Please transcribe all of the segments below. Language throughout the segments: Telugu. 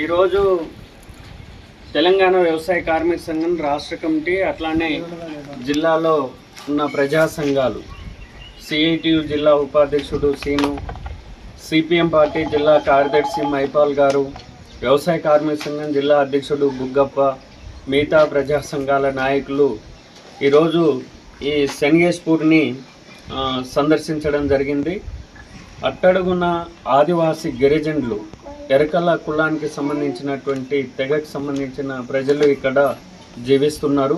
ఈరోజు తెలంగాణ వ్యవసాయ కార్మిక సంఘం రాష్ట్ర కమిటీ అట్లానే జిల్లాలో ఉన్న ప్రజా సంఘాలు సిఐటియు జిల్లా ఉపాధ్యక్షుడు సీను సిపిఎం పార్టీ జిల్లా కార్యదర్శి మైపాల్ గారు వ్యవసాయ కార్మిక సంఘం జిల్లా అధ్యక్షుడు బుగ్గప్ప మిగతా ప్రజా సంఘాల నాయకులు ఈరోజు ఈ శనిగేశ్పూర్ని సందర్శించడం జరిగింది. అట్టడుగున ఆదివాసీ గిరిజనులు ఎరకల కులానికి సంబంధించినటువంటి తెగకు సంబంధించిన ప్రజలు ఇక్కడ జీవిస్తున్నారు.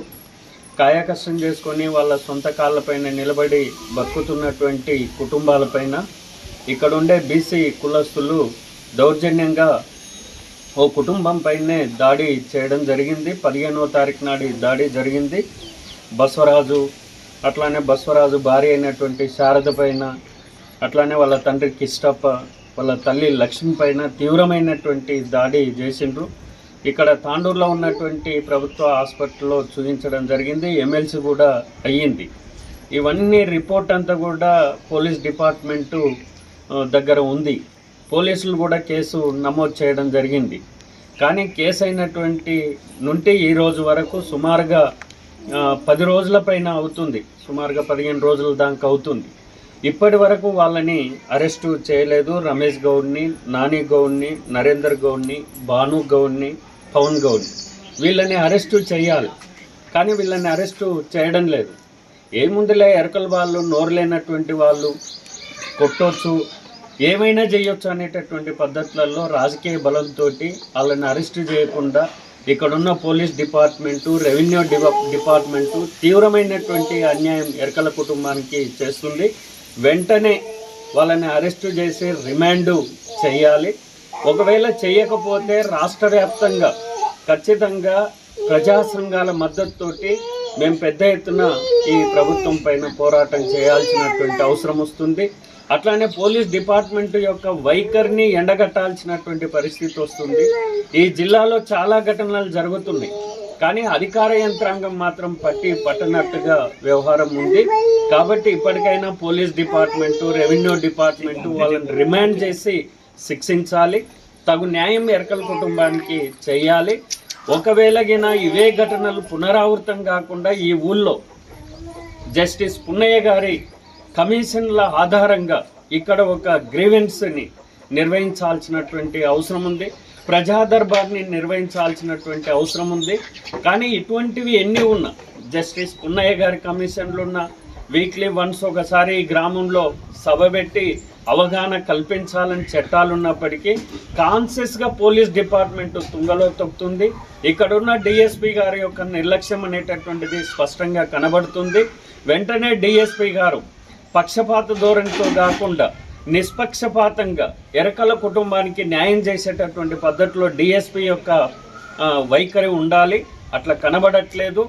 కాయాకష్టం చేసుకొని వాళ్ళ సొంత కాళ్ళపైన నిలబడి బతుకుతున్నటువంటి కుటుంబాలపైన ఇక్కడ ఉండే బీసీ కులస్తులు దౌర్జన్యంగా ఓ కుటుంబం పైనే దాడి చేయడం జరిగింది. పదిహేనో తారీఖు నాడు దాడి జరిగింది. బస్వరాజు అట్లానే బసవరాజు భార్య అయినటువంటి శారద పైన అట్లానే వాళ్ళ తండ్రి కిష్టప్ప వాళ్ళ తల్లి లక్ష్మి పైన తీవ్రమైనటువంటి దాడి చేసిండ్రు. ఇక్కడ తాండూరులో ఉన్నటువంటి ప్రభుత్వ హాస్పిటల్లో చూపించడం జరిగింది. ఎమ్మెల్సీ కూడా అయ్యింది. ఇవన్నీ రిపోర్ట్ అంతా కూడా పోలీస్ డిపార్ట్మెంటు దగ్గర ఉంది. పోలీసులు కూడా కేసు నమోదు చేయడం జరిగింది. కానీ కేసు అయినటువంటి నుండి ఈ రోజు వరకు సుమారుగా పది రోజుల పైన అవుతుంది. సుమారుగా పదిహేను రోజుల దాకా అవుతుంది. ఇప్పటి వరకు వాళ్ళని అరెస్టు చేయలేదు రమేష్ గౌడ్ని నాని గౌడ్ని నరేందర్ గౌడ్ని భాను గౌడ్ని పవన్ గౌడ్ని. వీళ్ళని అరెస్టు చేయాలి. కానీ వీళ్ళని అరెస్టు చేయడం లేదు. ఏముందిలే ఎరకల వాళ్ళు నోరు లేనటువంటి వాళ్ళు కొట్టొచ్చు. ఏమైనా చేయొచ్చు అనేటటువంటి పద్ధతులలో రాజకీయ బలంతో వాళ్ళని అరెస్ట్ చేయకుండా ఇక్కడున్న పోలీస్ డిపార్ట్మెంటు రెవెన్యూ డిపార్ట్మెంటు తీవ్రమైనటువంటి అన్యాయం ఎరకల కుటుంబానికి చేస్తుంది. వెంటనే వాళ్ళని అరెస్టు చేసి రిమాండ్ చేయాలి. ఒకవేళ చేయకపోతే రాష్ట్ర వ్యాప్తంగా ఖచ్చితంగా ప్రజా సంఘాల మద్దతుతోటి మేము పెద్ద ఎత్తున ఈ ప్రభుత్వం పైన పోరాటం చేయాల్సినటువంటి అవసరం వస్తుంది. అట్లానే పోలీస్ డిపార్ట్మెంట్ యొక్క వైఖరిని ఎండగట్టాల్సినటువంటి పరిస్థితి వస్తుంది. ఈ జిల్లాలో చాలా ఘటనలు జరుగుతున్నాయి. కానీ అధికార యంత్రాంగం మాత్రం పట్టి పట్టనట్టుగా వ్యవహారం ఉంది. కాబట్టి ఇప్పటికైనా పోలీస్ డిపార్ట్మెంటు రెవెన్యూ డిపార్ట్మెంటు వాళ్ళని రిమాండ్ చేసి శిక్షించాలి. తగు న్యాయం ఎరకల కుటుంబానికి చేయాలి. ఒకవేళగిన ఇవే ఘటనలు పునరావృతం కాకుండా ఈ ఊళ్ళో జస్టిస్ పున్నయ్య గారి కమిషన్ల ఆధారంగా ఇక్కడ ఒక గ్రీవెన్స్ని నిర్వహించాల్సినటువంటి అవసరం ఉంది. ప్రజాదర్బార్ని నిర్వహించాల్సినటువంటి అవసరం ఉంది. కానీ ఇటువంటివి ఎన్ని ఉన్నా జస్టిస్ పున్నయ్య గారి కమిషన్లు ఉన్న వీక్లీ వన్స్ ఒకసారి ఈ గ్రామంలో సభ పెట్టి అవగాహన కల్పించాలని చట్టాలు ఉన్నప్పటికీ కాన్షియస్గా పోలీస్ డిపార్ట్మెంట్ తుంగలో తొక్కుతుంది. ఇక్కడున్న డిఎస్పి గారి యొక్క నిర్లక్ష్యం అనేటటువంటిది స్పష్టంగా కనబడుతుంది. వెంటనే డిఎస్పి గారు పక్షపాత ధోరణితో కాకుండా నిష్పక్షపాతంగా ఎరకల కుటుంబానికి న్యాయం చేసేటటువంటి పద్ధతిలో డిఎస్పి యొక్క వైఖరి ఉండాలి. అట్లా కనబడట్లేదు.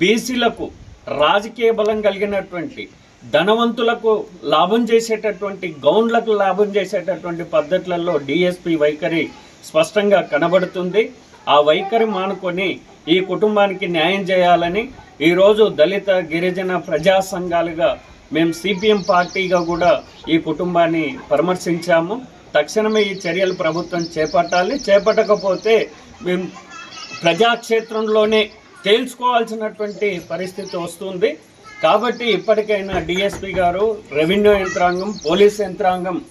బీసీలకు రాజకీయ బలం కలిగినటువంటి ధనవంతులకు లాభం చేసేటటువంటి గౌండ్లకు లాభం చేసేటటువంటి పద్ధతులలో డిఎస్పి వైఖరి స్పష్టంగా కనబడుతుంది. ఆ వైఖరి మానుకొని ఈ కుటుంబానికి న్యాయం చేయాలని ఈరోజు దళిత గిరిజన ప్రజా సంఘాలుగా మేము సిపిఎం పార్టీగా కూడా ఈ కుటుంబాన్ని పరామర్శించాము. తక్షణమే ఈ చర్యలు ప్రభుత్వం చేపట్టాలి. చేపట్టకపోతే మేము ప్రజాక్షేత్రంలోనే తేల్చుకోవాల్సినటువంటి పరిస్థితి వస్తుంది. కాబట్టి ఇప్పటికైనా డిఎస్పి గారు రెవెన్యూ యంత్రాంగం పోలీస్ యంత్రాంగం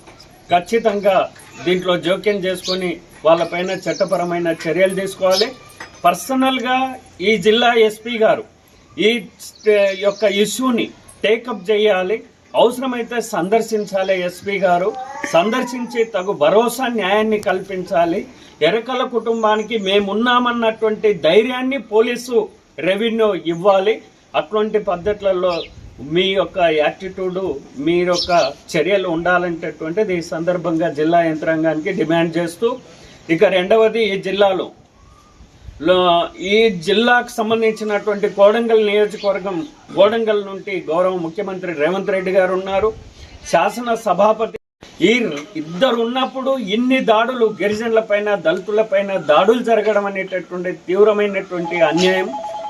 ఖచ్చితంగా దీంట్లో జోక్యం చేసుకొని వాళ్ళపైన చట్టపరమైన చర్యలు తీసుకోవాలి. పర్సనల్గా ఈ జిల్లా ఎస్పీ గారు ఈ స్టే- యొక్క ఇష్యూని టేకప్ చేయాలి. అవసరమైతే సందర్శించాలి ఎస్పీ గారు. సందర్శించి తగు భరోసా న్యాయాన్ని కల్పించాలి. ఎరకల కుటుంబానికి మేమున్నామన్నటువంటి ధైర్యాన్ని పోలీసు రెవెన్యూ ఇవ్వాలి. అటువంటి పద్ధతులలో మీ యొక్క యాటిట్యూడు మీ యొక్క చర్యలు ఉండాలంటటువంటిది ఈ సందర్భంగా జిల్లా యంత్రాంగానికి డిమాండ్ చేస్తూ ఇక రెండవది ఈ జిల్లాలో ఈ జిల్లాకు సంబంధించినటువంటి కోడంగల్ నియోజకవర్గం కోడంగల్ నుండి గౌరవ ముఖ్యమంత్రి రేవంత్ రెడ్డి గారు ఉన్నారు. శాసన సభాపతి ఈ ఇద్దరు ఉన్నప్పుడు ఇన్ని దాడులు గిరిజనులపైన దళితులపైన దాడులు జరగడం అనేటటువంటి తీవ్రమైనటువంటి అన్యాయం.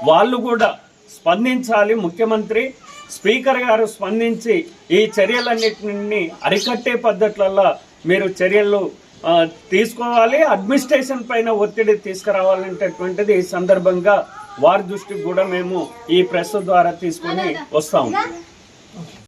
వాళ్ళు కూడా స్పందించాలి. ముఖ్యమంత్రి స్పీకర్ గారు స్పందించి ఈ చర్యలన్నింటినీ అరికట్టే పద్ధతులలో మీరు చర్యలు తీసుకోవాలి అడ్మినిస్ట్రేషన్ పైన ఒత్తిడి తీసుకురావాలనేటటువంటిది ఈ సందర్భంగా వారి దృష్టికి కూడా మేము ఈ ప్రెస్ ద్వారా తీసుకొని వస్తాము